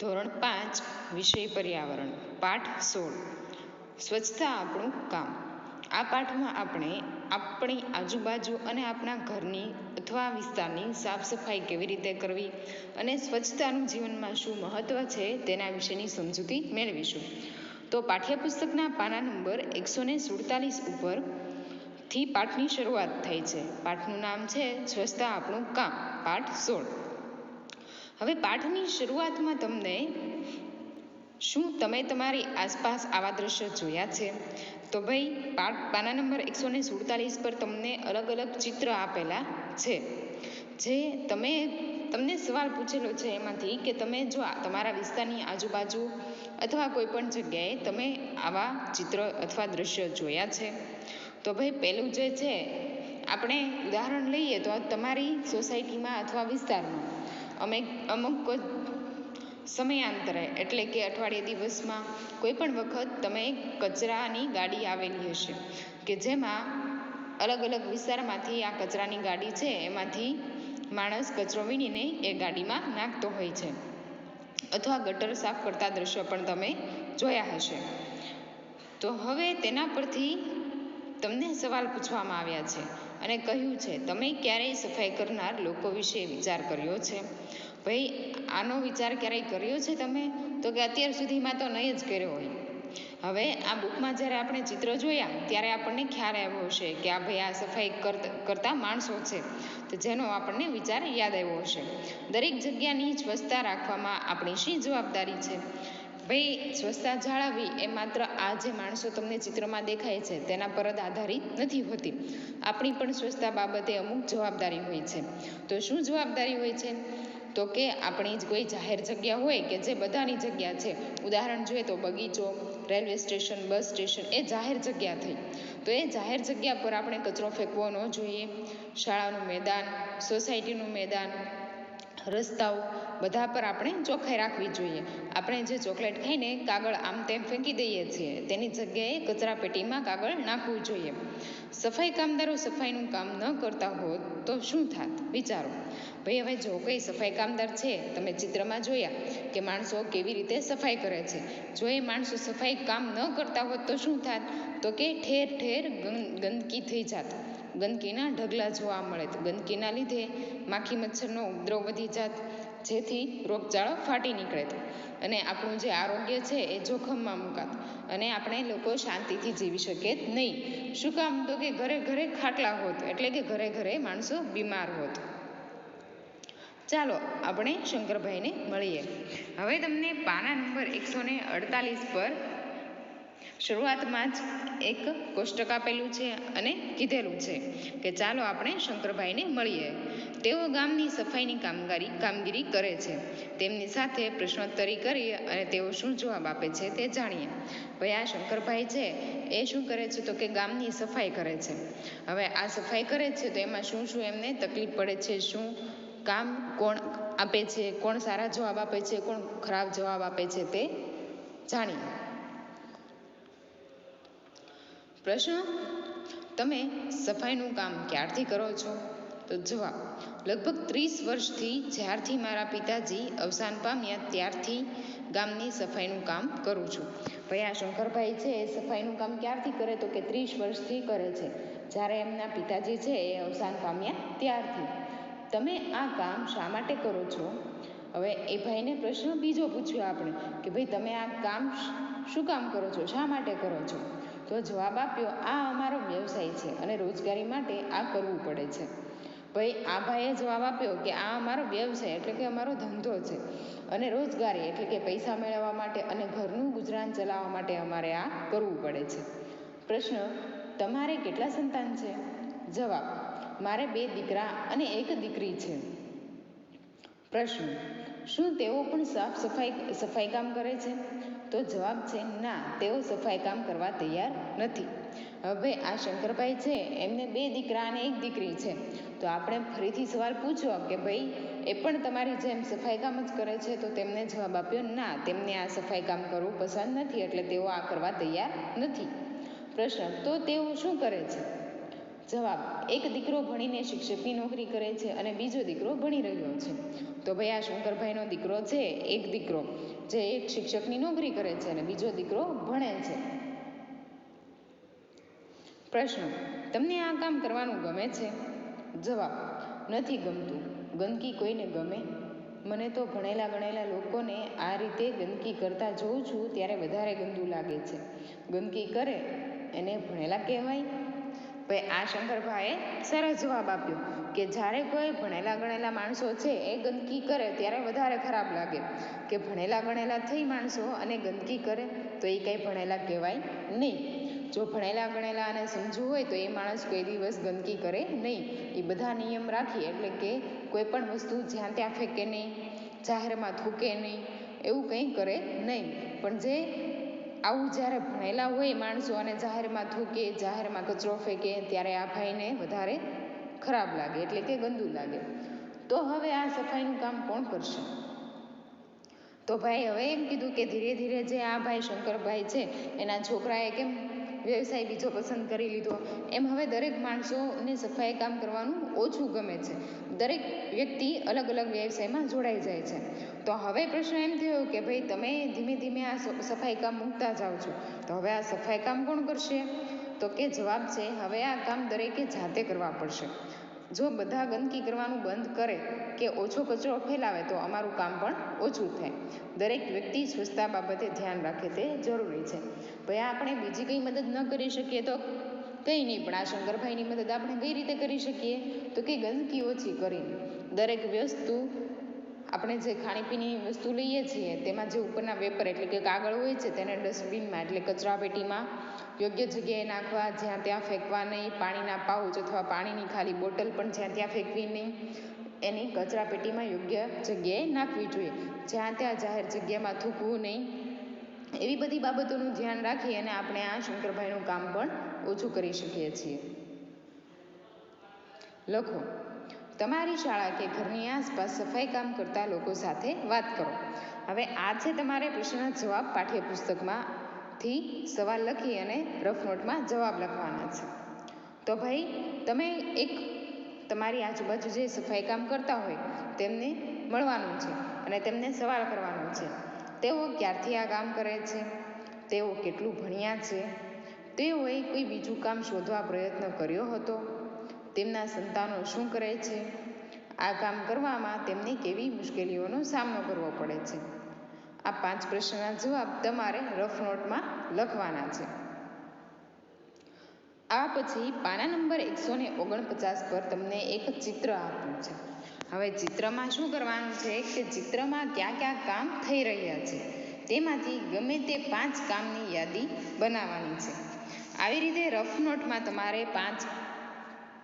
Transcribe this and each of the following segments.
ધોરણ પાંચ, વિષય પર્યાવરણ, પાઠ સોળ. સ્વચ્છતા આપણું કામ. આ પાઠમાં આપણે આપણી આજુબાજુ અને આપણા ઘરની અથવા વિસ્તારની સાફ સફાઈ કેવી રીતે કરવી અને સ્વચ્છતાનું જીવનમાં શું મહત્ત્વ છે તેના વિશેની સમજૂતી મેળવીશું. તો પાઠ્યપુસ્તકના પાના નંબર એકસો ને સુડતાલીસ ઉપરથી પાઠની શરૂઆત થાય છે. પાઠનું નામ છે સ્વચ્છતા આપણું કામ. પાઠ સોળ. હવે પાઠની શરૂઆતમાં તમને શું તમે તમારી આસપાસ આવા દ્રશ્યો જોયા છે? તો ભાઈ, પાઠ પાના નંબર એકસો ને સુડતાલીસ પર તમને અલગ અલગ ચિત્ર આપેલા છે. જે તમે, તમને સવાલ પૂછેલો છે એમાંથી કે તમે જો તમારા વિસ્તારની આજુબાજુ અથવા કોઈ પણ જગ્યાએ તમે આવા ચિત્ર અથવા દ્રશ્યો જોયા છે? તો ભાઈ પહેલું જે છે, આપણે ઉદાહરણ લઈએ તો તમારી સોસાયટીમાં અથવા વિસ્તારમાં અમે અમુક સમયાંતરે, એટલે કે અઠવાડિયે દિવસમાં, કોઈ પણ વખત તમે કચરાની ગાડી આવેલી હશે, કે જેમાં અલગ અલગ વિસ્તારમાંથી આ કચરાની ગાડી છે, એમાંથી માણસ કચરો વીણીને એ ગાડીમાં નાખતો હોય છે. અથવા ગટર સાફ કરતા દ્રશ્યો પણ તમે જોયા હશે. તો હવે તેના પરથી તમને સવાલ પૂછવામાં આવ્યા છે. અને કહ્યું છે, તમે ક્યારેય સફાઈ કરનાર લોકો વિશે વિચાર કર્યો છે? ભાઈ, આનો વિચાર ક્યારેય કર્યો છે તમે? તો કે અત્યાર સુધીમાં તો નહીં જ કર્યો હોય. હવે આ બુકમાં જ્યારે આપણે ચિત્ર જોયા, ત્યારે આપણને ખ્યાલ આવ્યો હશે કે આ ભાઈ આ સફાઈ કરતા માણસો છે. તો જેનો આપણને વિચાર યાદ આવ્યો હશે. દરેક જગ્યાની સ્વચ્છતા રાખવામાં આપણી શી જવાબદારી છે? ભાઈ, સ્વચ્છતા જાળવવી એ માત્ર આ જે માણસો તમને ચિત્રમાં દેખાય છે, તેના પર જ આધારિત નથી હોતી. આપણી પણ સ્વચ્છતા બાબતે અમુક જવાબદારી હોય છે. તો શું જવાબદારી હોય છે? તો કે આપણી જ કોઈ જાહેર જગ્યા હોય કે જે બધાની જગ્યા છે. ઉદાહરણ જોઈએ તો બગીચો, રેલવે સ્ટેશન, બસ સ્ટેશન એ જાહેર જગ્યા થઈ. તો એ જાહેર જગ્યા પર આપણે કચરો ફેંકવો ન જોઈએ. શાળાનું મેદાન, સોસાયટીનું મેદાન રસ્તાઓ, બધા પર આપણે ચોખ્ખાઈ રાખવી જોઈએ. આપણે જે ચોકલેટ ખાઈને કાગળ આમ તેમ ફેંકી દઈએ છીએ, તેની જગ્યાએ કચરા પેટીમાં કાગળ નાખવું જોઈએ. સફાઈ કામદારો સફાઈનું કામ ન કરતા હોત તો શું થાત? વિચારો. ભાઈ, હવે જો કંઈ સફાઈ કામદાર છે, તમે ચિત્રમાં જોયા કે માણસો કેવી રીતે સફાઈ કરે છે. જો એ માણસો સફાઈ કામ ન કરતા હોત તો શું થાત? તો કે ઠેર ઠેર ગંદકી થઈ જાત. ગંદકીના ઢગલા જોવા મળે તો ગંદકીના લીધે માખી મચ્છરનો ઉપદ્રવ વધી જાત, જેથી રોગચાળો ફાટી નીકળે અને આપણું જે આરોગ્ય છે એ જોખમમાં મુકાત. અને આપણે લોકો શાંતિથી જીવી શકીએ નહીં. શું કામ? તો કે ઘરે ઘરે ખાટલા હોત, એટલે કે ઘરે ઘરે માણસો બીમાર હોત. ચાલો, આપણે શંકરભાઈને મળીએ. હવે તમને પાના નંબર એકસો ને અડતાલીસ પર શરૂઆતમાં જ એક કોષ્ટક આપેલું છે અને કીધેલું છે કે ચાલો આપણે શંકરભાઈને મળીએ. તેઓ ગામની સફાઈની કામગીરી કામગીરી કરે છે. તેમની સાથે પ્રશ્નોત્તરી કરીએ અને તેઓ શું જવાબ આપે છે તે જાણીએ. ભાઈ આ શંકરભાઈ છે, એ શું કરે છે તો કે ગામની સફાઈ કરે છે. હવે આ સફાઈ કરે છે તો એમાં શું શું એમને તકલીફ પડે છે, શું કામ કોણ આપે છે, કોણ સારા જવાબ આપે છે, કોણ ખરાબ જવાબ આપે છે તે જાણીએ. પ્રશ્ન? તમે સફાઈનું કામ ક્યારથી કરો છો? તો જવાબ, લગભગ ત્રીસ વર્ષથી જ્યારથી મારા પિતાજી અવસાન પામ્યા ત્યારથી ગામની સફાઈનું કામ કરું છું. ભયા શંકરભાઈ છે, એ સફાઈનું કામ ક્યારથી કરે તો કે ત્રીસ વર્ષથી કરે છે. જ્યારે એમના પિતાજી છે, એ અવસાન પામ્યા ત્યારથી. તમે આ કામ શા માટે કરો છો? હવે એ ભાઈને પ્રશ્ન બીજો પૂછ્યો આપણે, કે ભાઈ તમે આ કામ શું કામ કરો છો? શા માટે કરો છો? તો જવાબ આપ્યો, આ અમારો વ્યવસાય છે અને રોજગારી માટે આ કરવું પડે છે. ભાઈ, આ ભાઈએ જવાબ આપ્યો કે આ અમારો વ્યવસાય એટલે કે અમારો ધંધો છે અને રોજગારી એટલે કે પૈસા મેળવવા માટે અને ઘરનું ગુજરાન ચલાવવા માટે અમારે આ કરવું પડે છે. પ્રશ્ન, તમારે કેટલા સંતાન છે? જવાબ, મારે બે દીકરા અને એક દીકરી છે. પ્રશ્ન, શું તેઓ પણ સાફ સફાઈ સફાઈ કામ કરે છે? તો જવાબ છે ના, તેઓ સફાઈ કામ કરવા તૈયાર નથી. હવે આ શંકરભાઈ છે, એમને બે દીકરા અને એક દીકરી છે. તો આપણે ફરીથી સવાલ પૂછો કે ભાઈ, એ પણ તમારી જેમ સફાઈ કામ જ કરે છે, તો તેમને જવાબ આપ્યો ના, તેમને આ સફાઈ કામ કરવું પસંદ નથી, એટલે તેઓ આ કરવા તૈયાર નથી. પ્રશ્ન, તો તેઓ શું કરે છે? જવાબ, એક દીકરો ભણીને શિક્ષકની નોકરી કરે છે અને બીજો દીકરો ભણી રહ્યો છે. તો ભાઈ આ શંકરભાઈનો દીકરો છે, એક દીકરો, જે એક શિક્ષકની નોકરી કરે છે અને બીજો દીકરો ભણે છે. પ્રશ્ન, તમને આ કામ કરવાનું ગમે છે? જવાબ, નથી ગમતું. ગંદકી કોઈને ગમે? મને તો ભણેલા ગણેલા લોકોને આ રીતે ગંદકી કરતા જોઉં છું, ત્યારે વધારે ગંદુ લાગે છે. ગંદકી કરે, એને ભણેલા કહેવાય ભાઈ આ શંકરભાઈએ સરસ જવાબ આપ્યો કે જ્યારે કોઈ ભણેલા ગણેલા માણસો છે એ ગંદકી કરે ત્યારે વધારે ખરાબ લાગે. કે ભણેલા ગણેલા થઈ માણસો અને ગંદકી કરે તો એ કંઈ ભણેલા કહેવાય નહીં. જો ભણેલા ગણેલા અને સમજવું હોય તો એ માણસ કોઈ દિવસ ગંદકી કરે નહીં. એ બધા નિયમ રાખી એટલે કે કોઈ પણ વસ્તુ જ્યાં ત્યાં ફેંકે નહીં, જાહેરમાં થૂકે નહીં, એવું કંઈ કરે નહીં. પણ જે આવું જ્યારે ભણેલા હોય માણસો અને જાહેરમાં થૂકે, જાહેરમાં કચરો ફેંકે, ત્યારે આ ભાઈને વધારે ખરાબ લાગે, એટલે કે ગંદુ લાગે. તો હવે આ સફાઈનું કામ કોણ કરશે? તો ભાઈ હવે એમ કીધું કે ધીરે ધીરે જે આ ભાઈ શંકરભાઈ છે, એના છોકરાએ કેમ વ્યવસાય બીજો પસંદ કરી લીધો. એમ હવે દરેક માણસોને સફાઈ કામ કરવાનું ઓછું ગમે છે. દરેક વ્યક્તિ અલગ અલગ વ્યવસાયમાં જોડાઈ જાય છે. તો હવે પ્રશ્ન એમ થયો કે ભાઈ તમે ધીમે ધીમે આ સફાઈ કામ મૂકતા જાઓ છો. તો હવે આ સફાઈ કામ કોણ કરશે? તો કે જવાબ છે, હવે આ કામ દરેકે જાતે કરવા પડશે. જો બધા ગંદકી કરવાનું બંધ કરે કે ઓછો કચરો ફેલાવે તો અમારું કામ પણ ઓછું થાય. દરેક વ્યક્તિ સ્વચ્છતા બાબતે ધ્યાન રાખે તે જરૂરી છે. ભાઈ આપણે બીજી કંઈ મદદ ન કરી શકીએ તો કંઈ નહીં, પણ આ શંકરભાઈની મદદ આપણે કઈ રીતે કરી શકીએ? તો કે ગંદકી ઓછી કરીને. દરેક વસ્તુ આપણે જે ખાણીપીણી વસ્તુ લઈએ છીએ તેમાં જે ઉપરના વેપર એટલે કે કાગળ હોય છે, તેને ડસ્ટબિનમાં એટલે કચરાપેટીમાં યોગ્ય જગ્યાએ નાખવા, જ્યાં ત્યાં ફેંકવા નહીં, પાણીના પાઉચ અથવા પાણીની ખાલી બોટલ પણ જ્યાં ત્યાં ફેંકવી નહીં. એની કચરાપેટીમાં યોગ્ય જગ્યાએ નાખવી જોઈએ. જ્યાં ત્યાં જાહેર જગ્યામાં થૂકવું નહીં. એવી બધી બાબતોનું ધ્યાન રાખી અને આપણે આ શંકરભાઈનું કામ પણ ઓછું કરી શકીએ છીએ. લખો, તમારી શાળા કે ઘરની આસપાસ સફાઈ કામ કરતા લોકો સાથે વાત કરો. હવે આ છે તમારે પ્રશ્નના જવાબ પાઠ્યપુસ્તકમાંથી સવાલ લખી અને રફ નોટમાં જવાબ લખવાના છે. તો ભાઈ, તમે એક તમારી આજુબાજુ જે સફાઈ કામ કરતા હોય તેમને મળવાનું છે અને તેમને સવાલ કરવાનો છે. તેઓ ક્યારથી આ કામ કરે છે? તેઓ કેટલું ભણ્યા છે? તેઓએ કોઈ બીજું કામ શોધવા પ્રયત્ન કર્યો હતો? તેમના સંતાનો શું કરે છે? આ કામ કરવામાં તેમને કેવી મુશ્કેલીઓનો સામનો કરવો પડે છે? આ પાંચ પ્રશ્નના જવાબ તમારે રફ નોટમાં લખવાના છે. આ પછી પાના નંબર એકસો ને ઓગણપચાસ પર તમને એક ચિત્ર આપ્યું છે. હવે ચિત્રમાં શું કરવાનું છે કે ચિત્રમાં ક્યાં ક્યાં કામ થઈ રહ્યા છે, તેમાંથી ગમે તે પાંચ કામની યાદી બનાવવાની છે. આવી રીતે રફ નોટમાં તમારે પાંચ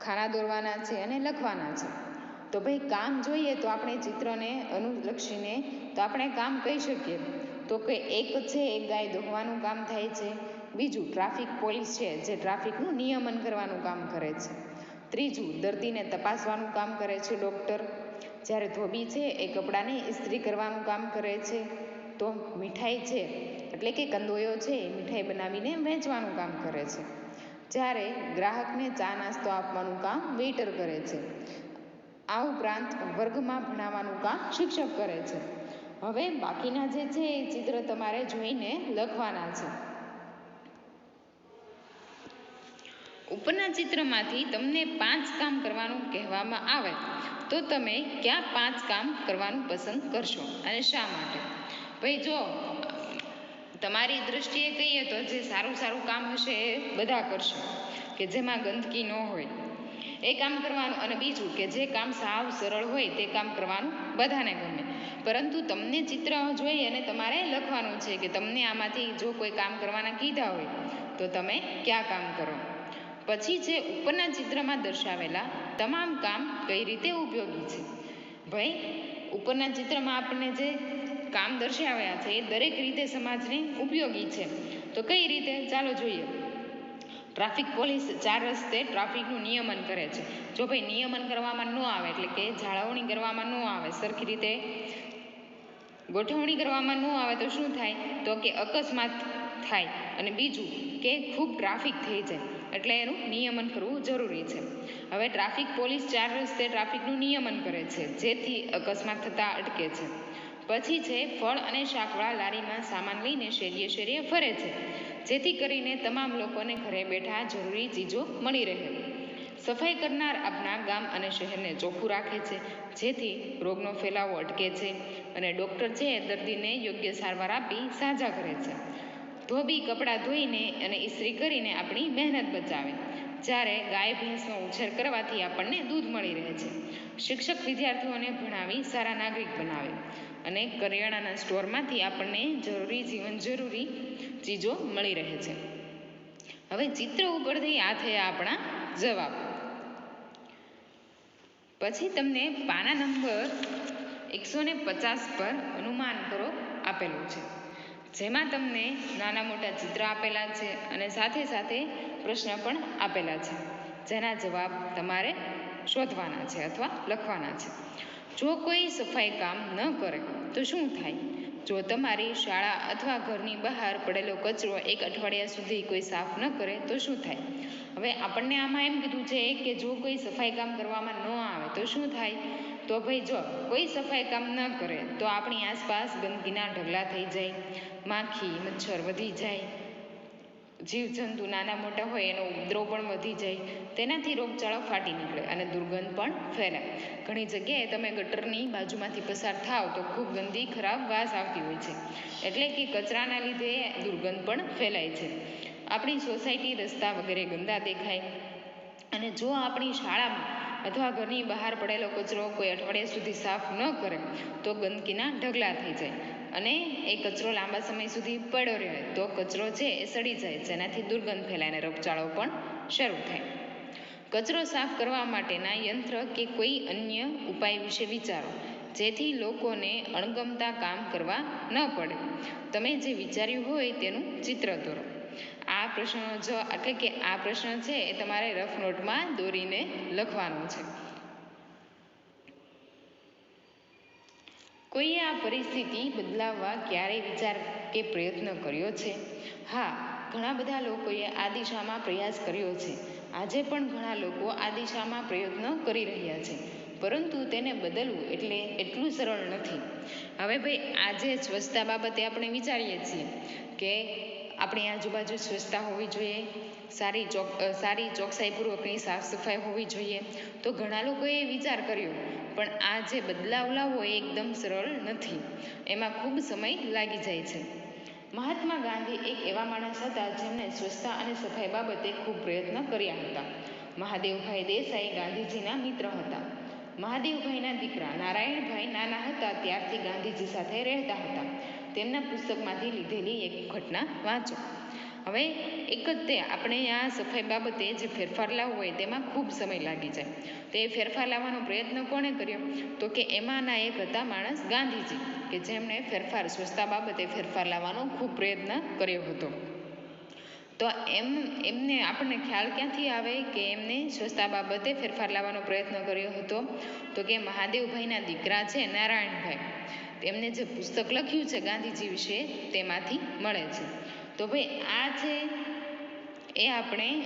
ખાના દોરવાના છે અને લખવાના છે. તો ભાઈ કામ જોઈએ તો આપણે ચિત્રને અનુલક્ષીને તો આપણે કામ કહી શકીએ. તો કે એક છે એક ગાય દોહવાનું કામ થાય છે. બીજું ટ્રાફિક પોલીસ છે જે ટ્રાફિકનું નિયમન કરવાનું કામ કરે છે. ત્રીજું દર્દીને તપાસવાનું કામ કરે છે ડૉક્ટર. જ્યારે ધોબી છે એ કપડાને ઇસ્ત્રી કરવાનું કામ કરે છે. તો મીઠાઈ છે, એટલે કે કંદોયો છે એ મીઠાઈ બનાવીને વેચવાનું કામ કરે છે. જ્યારે ગ્રાહકને ચા નાસ્તો આપવાનું કામ વેઇટર કરે છે. આ ઉપરાંત વર્ગમાં ભણાવવાનું કામ શિક્ષક કરે છે. હવે બાકીના જે છે એ ચિત્ર તમારે જોઈને લખવાના છે. ઉપરના ચિત્રમાંથી તમને પાંચ કામ કરવાનું કહેવામાં આવે તો તમે ક્યાં પાંચ કામ કરવાનું પસંદ કરશો અને શા માટે? ભાઈ જો, તમારી દૃષ્ટિએ કહીએ તો જે સારું સારું કામ હશે એ બધા કરશો, કે જેમાં ગંદકી ન હોય. એ કામ કરવાનું અને બીજું કે જે કામ સાવ સરળ હોય તે કામ કરવાનું બધાને ગમે. પરંતુ તમને ચિત્ર જોઈ અને તમારે લખવાનું છે કે તમને આમાંથી જો કોઈ કામ કરવાના કીધા હોય, તો તમે ક્યાં કામ કરો? પછી જે ઉપરના ચિત્રમાં દર્શાવેલા તમામ કામ કઈ રીતે ઉપયોગી છે? ભાઈ, ઉપરના ચિત્રમાં આપણને જે કામ દર્શાવ્યા છે એ દરેક રીતે સમાજને ઉપયોગી છે. તો કઈ રીતે? ચાલો જોઈએ. ટ્રાફિક પોલીસ ચાર રસ્તે ટ્રાફિકનું નિયમન કરે છે. જો ભાઈ નિયમન કરવામાં ન આવે, એટલે કે જાળવણી કરવામાં ન આવે, સરખી રીતે ગોઠવણી કરવામાં ન આવે, તો શું થાય? તો કે અકસ્માત થાય. અને બીજું કે ખૂબ ટ્રાફિક થઈ જાય, એટલે એનું નિયમન કરવું જરૂરી છે. હવે ટ્રાફિક પોલીસ ચાર રસ્તે ટ્રાફિકનું નિયમન કરે છે, જેથી અકસ્માત થતાં અટકે છે. પછી છે, ફળ અને શાકવાળા લારીમાં સામાન લઈને શેરીએ શેરીએ ફરે છે. જેથી કરીને તમામ લોકોને ઘરે બેઠા જરૂરી ચીજો મળી રહે. સફાઈ કરનાર આપણા ગામ અને શહેરને ચોખ્ખું રાખે છે, જેથી રોગનો ફેલાવો અટકે છે અને ડૉક્ટર છે દર્દીને યોગ્ય સારવાર આપી સાજા કરે છે. ધોબી કપડાં ધોઈને અને ઇસ્ત્રી કરીને આપણી મહેનત બચાવે. જ્યારે ગાય, ભેંસનો ઉછેર કરવાથી આપણને દૂધ મળી રહે છે. શિક્ષક વિદ્યાર્થીઓને ભણાવી સારા નાગરિક બનાવે અને કરિયાણાના સ્ટોરમાંથી આપણને જરૂરી જીવન જરૂરી ચીજો મળી રહે છે. હવે ચિત્ર ઉપરથી આ થયા આપણા જવાબ. પછી તમને પાના નંબર એકસો ને પચાસ પર અનુમાન કરો આપેલું છે. જેમાં તમને નાના મોટા ચિત્ર આપેલા છે અને સાથે સાથે પ્રશ્ન પણ આપેલા છે. જેના જવાબ તમારે શોધવાના છે અથવા લખવાના છે. જો કોઈ સફાઈ કામ ન કરે, તો શું થાય? જો તમારી શાળા અથવા ઘરની બહાર પડેલો કચરો એક અઠવાડિયા સુધી કોઈ સાફ ન કરે, તો શું થાય? હવે આપણને આમાં એમ કીધું છે કે જો કોઈ સફાઈ કામ કરવામાં ન આવે, તો શું થાય? તો ભાઈ જો, કોઈ સફાઈ કામ ન કરે, તો આપણી આસપાસ ગંદકીના ઢગલા થઈ જાય, માખી, મચ્છર વધી જાય, જીવજંતુ નાના મોટા હોય એનો ઉપદ્રવ પણ વધી જાય, તેનાથી રોગચાળો ફાટી નીકળે અને દુર્ગંધ પણ ફેલાય. ઘણી જગ્યાએ તમે ગટરની બાજુમાંથી પસાર થાવ તો ખૂબ ગંદી, ખરાબ વાસ આવતી હોય છે. એટલે કે કચરાના લીધે દુર્ગંધ પણ ફેલાય છે. આપણી સોસાયટી રસ્તા વગેરે ગંદા દેખાય. અને જો આપણી શાળામાં અથવા ઘરની બહાર પડેલો કચરો કોઈ અઠવાડિયા સુધી સાફ ન કરે તો ગંદકીના ઢગલા થઈ જાય અને એ કચરો લાંબા સમય સુધી પડ્યો રહે તો કચરો છે એ સડી જાય, જેનાથી દુર્ગંધ ફેલાય રોગચાળો પણ શરૂ થાય. કચરો સાફ કરવા માટેના યંત્ર કે કોઈ અન્ય ઉપાય વિશે વિચારો, જેથી લોકોને અણગમતા કામ કરવા ન પડે. તમે જે વિચાર્યું હોય તેનું ચિત્ર દોરો. આ પ્રશ્નનો જ એટલે કે આ પ્રશ્ન છે એ તમારે રફ નોટમાં દોરીને લખવાનો છે. કોઈએ આ પરિસ્થિતિ બદલાવવા ક્યારેય વિચાર કે પ્રયત્ન કર્યો છે? હા, ઘણા બધા લોકોએ આ દિશામાં પ્રયાસ કર્યો છે. આજે પણ ઘણા લોકો આ દિશામાં પ્રયત્ન કરી રહ્યા છે. પરંતુ તેને બદલવું એટલે એટલું સરળ નથી. હવે ભાઈ, આજે સ્વચ્છતા બાબતે આપણે વિચારીએ છીએ કે આપણી આજુબાજુ સ્વચ્છતા હોવી જોઈએ, સારી ચોક સારી ચોકસાઈપૂર્વકની સાફ સફાઈ હોવી જોઈએ. તો ઘણા લોકોએ વિચાર કર્યો, પણ આ જે બદલાવ લાવવો એ એકદમ સરળ નથી. એમાં ખૂબ સમય લાગી જાય છે. મહાત્મા ગાંધી એક એવા માણસ હતા જેમણે સ્વચ્છતા અને સફાઈ બાબતે ખૂબ પ્રયત્ન કર્યા હતા. મહાદેવભાઈ દેસાઈ ગાંધીજીના મિત્ર હતા. મહાદેવભાઈના દીકરા નારાયણભાઈ નાના હતા, ત્યારથી ગાંધીજી સાથે રહેતા હતા. તેમના પુસ્તકમાંથી લીધેલી એક ઘટના વાંચો. હવે એક જ તે, આપણે આ સફાઈ બાબતે જે ફેરફાર લાવવો હોય તેમાં ખૂબ સમય લાગી જાય. તો એ ફેરફાર લાવવાનો પ્રયત્ન કોણે કર્યો? તો કે એમાંના એક હતા માણસ ગાંધીજી, કે જેમણે ફેરફાર, સ્વચ્છતા બાબતે ફેરફાર લાવવાનો ખૂબ પ્રયત્ન કર્યો હતો. તો એમ, એમને આપણને ખ્યાલ ક્યાંથી આવે કે એમને સ્વચ્છતા બાબતે ફેરફાર લાવવાનો પ્રયત્ન કર્યો હતો? તો કે મહાદેવભાઈના દીકરા છે નારાયણભાઈ. તેમને જે પુસ્તક લખ્યું છે ગાંધીજી વિશે તેમાંથી મળે છે. તો ભાઈ, આ છે એ આપણે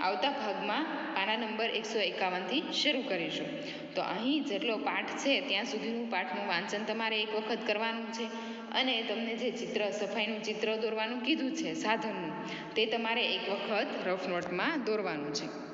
આવતા ભાગમાં પાના નંબર એકસો એકાવનથી શરૂ કરીશું. તો અહીં જેટલો પાઠ છે, ત્યાં સુધીનું પાઠનું વાંચન તમારે એક વખત કરવાનું છે અને તમને જે ચિત્ર, સફાઈનું ચિત્ર દોરવાનું કીધું છે, સાધનનું, તે તમારે એક વખત રફ નોટમાં દોરવાનું છે.